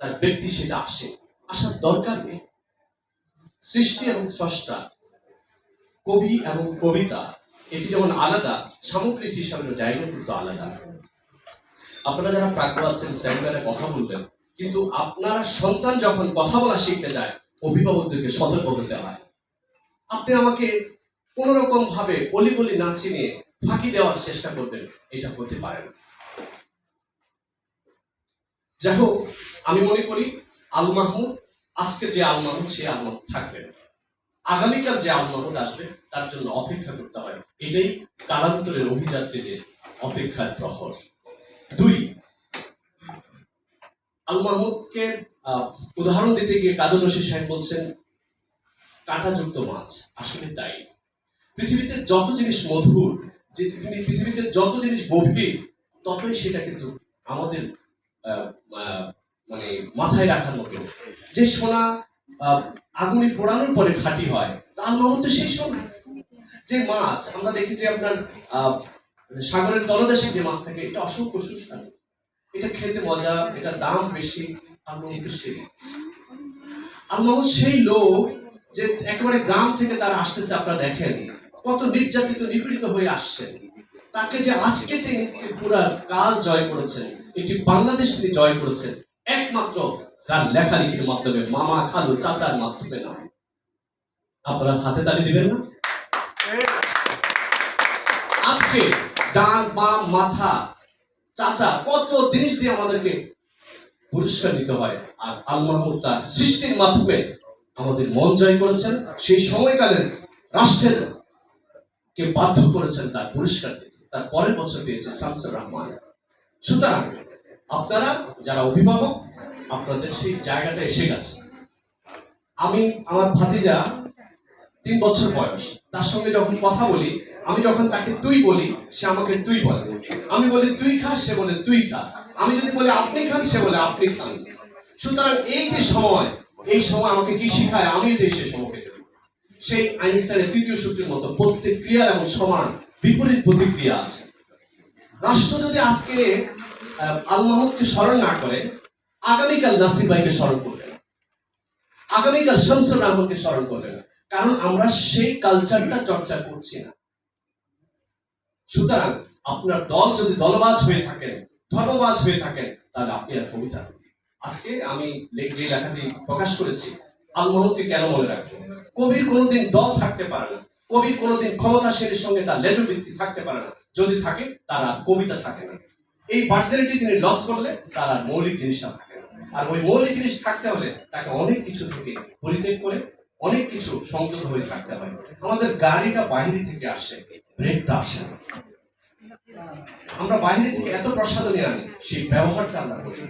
তার ব্যক্তি সেটা আসে। আসার দরকার নেই। সৃষ্টি এবং স্রষ্টা, কবি এবং কবিতা, এটি যেমন আলাদা, সামগ্রিক হিসাবে জায়গা কিন্তু আলাদা। আপনারা যারা প্রাজ্ঞ আছেন, সেমিনারে কথা বলবেন, কিন্তু আপনারা সন্তান যখন কথা বলা শিখতে যায়, অভিভাবকদেরকে সতর্ক হতে হয়। আপনি আমাকে কোন রকম ভাবে অলি গলি না চিনিয়ে ফাঁকি দেওয়ার চেষ্টা করবেন, এটা হতে পারে না। যাই হোক, আমি মনে করি আল মাহমুদ, আজকে যে আল মাহমুদ, সে আল মাহমুদ থাকবে না। আগামীকাল যে আল মাহমুদ আসবে, তার জন্য অপেক্ষা করতে হয়। এটাই কালান্তরের অভিযাত্রীদের অপেক্ষার প্রহর। দুই, আল মাহমুদকে উদাহরণ দিতে গিয়ে কাজল রশিদ সাহেব বলছেন, কাঁটাযুক্ত মাছ, আসলে তাই। পৃথিবীতে যত জিনিস মধুর, যে পৃথিবী- পৃথিবীতে যত জিনিস গভীর, ততই সেটা কিন্তু আমাদের মানে মাথায় রাখার মতো। যে সোনা আগুনে পোড়ানোর পরে খাঁটি হয় তার মতো সেই সোনা। যে মাছ আমরা দেখি যে আপনার সাগরের তলদেশে যে মাছ থাকে এটা অসংখ্য সুস্বাদু। এটা খেতে মজা এটা দাম বেশি আল্লাহ সেই মাছ। আল্লাহ সেই লোক যে একেবারে গ্রাম থেকে তারা আসতেছে আপনারা দেখেন কত নির্যাতিত নিপীড়িত হয়ে আসছেন তাকে যে আজকে তিনি পুরা কাল জয় করেছেন এটি বাংলাদেশ তিনি জয় করেছেন একমাত্র তার লেখালেখির মাধ্যমে মামা খালু চাচার মাধ্যমে নয়। আপনারা হাতে তালি দিবেন না? আজকে ডান, বাম, মাথা, চাচা কত জিনিস দিয়ে আমাদেরকে পুরস্কার দিতে হয়। আর আল মাহমুদ তার সৃষ্টির মাধ্যমে আমাদের মন জয় করেছেন। সেই সময়কালের রাষ্ট্রের কে বাধ্য করেছেন তার পুরস্কার দিতে তার পরের বছর পেয়েছে শামসুর রহমান। সুতরাং আপনারা যারা অভিভাবক, আপনাদের সেই জায়গাটা এসে গেছে। আমি, আমার ভাতিজা তিন বছর বয়স। তার সঙ্গে যখন কথা বলি, আমি যখন তাকে তুই বলি, সে আমাকে তুই বলে। আমি বলি, তুই খা, সে বলে, তুই খা। আমি যদি বলি, আপনি খান, সে বলে, আপনি খান। সুতরাং এই যে সময়, এই সময় আমাকে কি শিখায়, আমি দেশে সমকে চলি সেই আইনস্টাইনের তৃতীয় সূত্রের মতো প্রত্যেক ক্রিয়ার এবং সমান বিপরীত প্রতিক্রিয়া আছে। রাষ্ট্র যদি আজকে আহ, আল মাহমুদকে স্মরণ না করে আগামীকাল নাসির ভাইকে স্মরণ করবে না। আগামীকাল শামসুর রহমানকে স্মরণ করবে না। কারণ আমরা সেই কালচারটা চর্চা করছি না। সুতরাং আপনার দল যদি দলবাজ হয়ে থাকেন ধর্মবাজ হয়ে থাকেন তাহলে আপনি আর কবিতা। আজকে আমি যে লেখাটি প্রকাশ করেছি আল মাহমুদকে কেন মনে রাখব? কবির কোনোদিন দল থাকতে পারে না। কবির কোনোদিন ক্ষমতাশীলের সঙ্গে তার লেজবৃত্তি থাকতে পারে না। যদি থাকে তার কবিতা থাকে না। এই পার্সোনালিটি তিনি লস করলে তার আর মৌলিক জিনিসটা থাকে। আর ওই মৌলিক জিনিস থাকতে হলে তাকে অনেক কিছু থেকে পরিত্যাগ করে, অনেক কিছু সংযত হয়ে থাকতে হয়। আমাদের গাড়িটা বাইরে থেকে আসে, ব্রেকটা আসে আমরা বাইরে থেকে এত প্রসাদনী আনি, সেই ব্যবহারটা আমরা করি